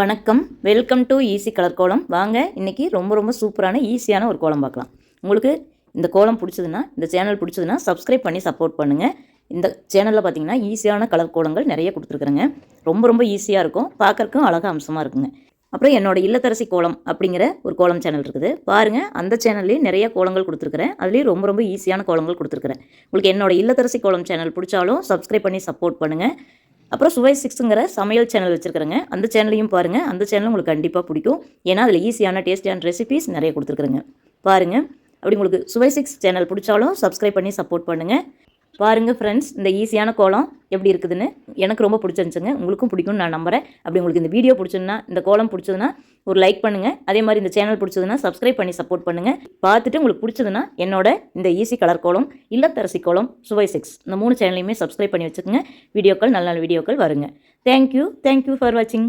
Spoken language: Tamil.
வணக்கம். வெல்கம் டு ஈஸி கலர் கோலம் வாங்க இன்றைக்கி ரொம்ப ரொம்ப சூப்பரான ஈஸியான ஒரு கோலம் பார்க்கலாம். உங்களுக்கு இந்த கோலம் பிடிச்சதுன்னா இந்த சேனல் பிடிச்சதுன்னா சப்ஸ்கிரைப் பண்ணி சப்போர்ட் பண்ணுங்கள் இந்த சேனலில் பார்த்தீங்கன்னா ஈஸியான கலர் கோலங்கள் நிறைய கொடுத்துருக்குறேங்க. ரொம்ப ரொம்ப ஈஸியாக இருக்கும். பார்க்கறக்கும் அழகாக அம்சமாக இருக்குங்க. அப்புறம் என்னோட இல்லத்தரசி கோலம் அப்படிங்கிற ஒரு கோலம் சேனல் இருக்குது. பாருங்கள் அந்த சேனல்லையும் நிறைய கோலங்கள் கொடுத்துருக்குறேன். அதுலேயும் ரொம்ப ரொம்ப ஈஸியான கோலங்கள் கொடுத்துருக்குறேன். உங்களுக்கு என்னோட இல்லத்தரசி கோலம் சேனல் பிடிச்சாலும் சப்ஸ்கிரைப் பண்ணி சப்போர்ட் பண்ணுங்கள் அப்புறம் சுவை சிக்ஸுங்கிற சமையல் சேனல் வச்சுருக்கிறேங்க. அந்த சேனலையும் பாருங்கள் அந்த சேனல் உங்களுக்கு கண்டிப்பாக பிடிக்கும். ஏன்னா அதில் ஈஸியான டேஸ்டியான ரெசிபீஸ் நிறைய கொடுத்துருக்குறேங்க. பாருங்கள் அப்படி உங்களுக்கு சுவை சிக்ஸ் சேனல் பிடிச்சாலும் சப்ஸ்கிரைப் பண்ணி சப்போர்ட் பண்ணுங்கள் பாருங்கள் ஃப்ரெண்ட்ஸ் இந்த ஈஸியான கோலம் எப்படி இருக்குதுன்னு எனக்கு ரொம்ப பிடிச்சிருந்துச்சுங்க. உங்களுக்கும் பிடிக்கும்னு நான் நம்புகிறேன் அப்படி உங்களுக்கு இந்த வீடியோ பிடிச்சதுன்னா இந்த கோலம் பிடிச்சதுன்னா ஒரு லைக் பண்ணுங்கள் அதே மாதிரி இந்த சேனல் பிடிச்சதுன்னா சப்ஸ்கிரைப் பண்ணி சப்போர்ட் பண்ணுங்கள் பார்த்துட்டு உங்களுக்கு பிடிச்சதுன்னா என்னோட இந்த ஈஸி கலர் கோலம் இல்லத்தரசி கோலம் சுவை சிக்ஸ் இந்த மூணு சேனலையுமே சப்ஸ்கிரைப் பண்ணி வச்சுக்கோங்க. வீடியோக்கள் நல்ல நல்ல வீடியோக்கள் வருங்க. தேங்க்யூ தேங்க்யூ ஃபார் வாட்சிங்